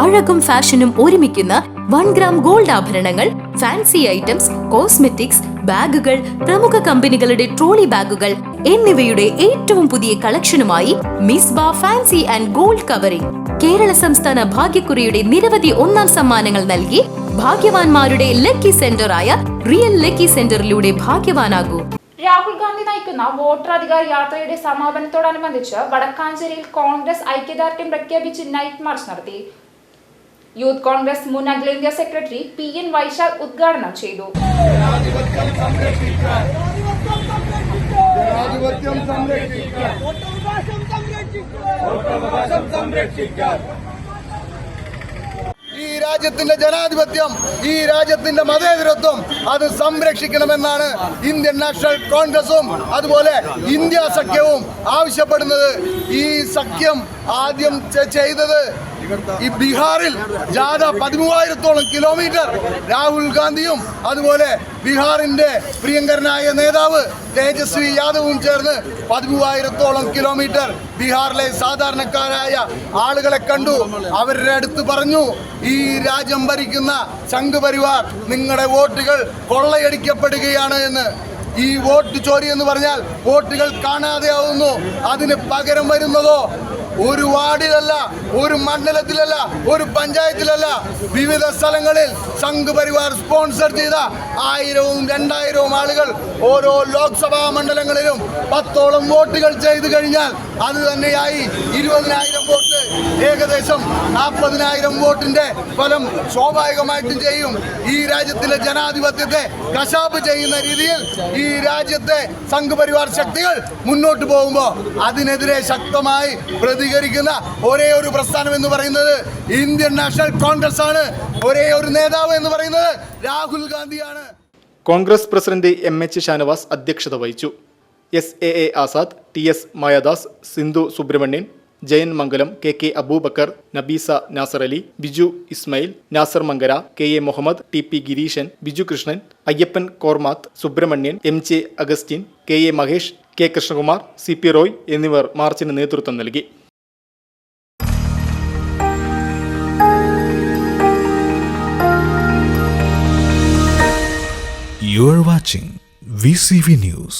അഴകും ഫാഷനും ഒരുമിക്കുന്ന one gram gold ആഭരണങ്ങൾ ഫാൻസി ഐറ്റംസ് കോസ്മെറ്റിക്സ് ബാഗുകൾ പ്രമുഖ കമ്പനികളുടെ ട്രോളി ബാഗുകൾ എന്നിവയുടെ ഏറ്റവും പുതിയ കളക്ഷനുമായി മിസ് ബാ fancy and gold covering. Kerala സംസ്ഥാന ഭാഗ്യക്കുറിയുടെ നിരവധി ഒന്നാം സമ്മാനങ്ങൾ നൽകി ഭാഗ്യവാന്മാരുടെ ലക്കി സെന്ററായ റിയൽ ലക്കി സെന്ററിലൂടെ ഭാഗ്യവാനാകൂ. രാഹുൽ ഗാന്ധി നയിക്കുന്ന വോട്ടർ യാത്രയുടെ സമാപനത്തോടനുബന്ധിച്ച് വടക്കാഞ്ചേരിയിൽ കോൺഗ്രസ് ഐക്യദാർഢ്യം പ്രഖ്യാപിച്ച് നൈറ്റ് മാർച്ച് നടത്തി. യൂത്ത് കോൺഗ്രസ് മുൻ അഖിലേന്ത്യാ സെക്രട്ടറി പി എൻ വൈശാൽ ഉദ്ഘാടനം ചെയ്തു. ഈ രാജ്യത്തിന്റെ ജനാധിപത്യം ഈ രാജ്യത്തിന്റെ മതേതരത്വം അത് സംരക്ഷിക്കണമെന്നാണ് ഇന്ത്യൻ നാഷണൽ കോൺഗ്രസും അതുപോലെ ഇന്ത്യ സഖ്യവും ആവശ്യപ്പെടുന്നത്. ഈ സഖ്യം ആദ്യം ചെയ്തത് ഈ ബീഹാറിൽ ജാഥ പതിമൂവായിരത്തോളം കിലോമീറ്റർ രാഹുൽ ഗാന്ധിയും അതുപോലെ ബീഹാറിന്റെ പ്രിയങ്കരനായ നേതാവ് തേജസ്വി യാദവും ചേർന്ന് പതിമൂവായിരത്തോളം കിലോമീറ്റർ ബീഹാറിലെ സാധാരണക്കാരായ ആളുകളെ കണ്ടു. അവരുടെ അടുത്ത് പറഞ്ഞു ഈ രാജ്യം ഭരിക്കുന്ന സംഘപരിവാർ നിങ്ങളുടെ വോട്ടുകൾ കൊള്ളയടിക്കപ്പെടുകയാണ് എന്ന്. ഈ വോട്ട് ചോരി എന്ന് പറഞ്ഞാൽ വോട്ടുകൾ കാണാതെയാവുന്നു. അതിന് പകരം വരുന്നതോ ഒരു വാർഡിലല്ല ഒരു മണ്ഡലത്തിലല്ല ഒരു പഞ്ചായത്തിലല്ല. വിവിധ സ്ഥലങ്ങളിൽ സംഘ് പരിവാർ സ്പോൺസർ ചെയ്ത ആയിരവും രണ്ടായിരവും ആളുകൾ ഓരോ ലോക്സഭാ മണ്ഡലങ്ങളിലും പത്തോളം വോട്ടുകൾ ചെയ്തു കഴിഞ്ഞാൽ അത് തന്നെയായി ഇരുപതിനായിരം വോട്ട്. ഏകദേശം നാൽപ്പതിനായിരം വോട്ടിന്റെ ഫലം സ്വാഭാവികമായിട്ടും ചെയ്യും. ഈ രാജ്യത്തിലെ ജനാധിപത്യത്തെ കശാപ്പ് ചെയ്യുന്ന രീതിയിൽ ഈ രാജ്യത്തെ സംഘപരിവാർ ശക്തികൾ മുന്നോട്ട് പോകുമ്പോൾ അതിനെതിരെ ശക്തമായി പ്രതികരിക്കുന്ന ഒരേ ഒരു പ്രസ്ഥാനം എന്ന് പറയുന്നത് ഇന്ത്യൻ നാഷണൽ കോൺഗ്രസ് ആണ്. ഒരേ ഒരു നേതാവ് എന്ന് പറയുന്നത് Rahul ഗാന്ധിയാണ്. Congress president M H Shanavas അധ്യക്ഷത വഹിച്ചു. S A A Azad T S Mayadas Sindhu Subrahmanyan Jayan Mangalam K K Aboobacker Nabeesa Nasar Ali Biju Ismail Nasar Mankara K A Muhammad T P Gireesan Biju Krishnan Ayyappan Kormath Subrahmanyan M J Augustine K A Mahesh K Krishnakumar C P Roy എന്നിവർ മാർച്ചിന് നേതൃത്വം നൽകി You are watching VCV News.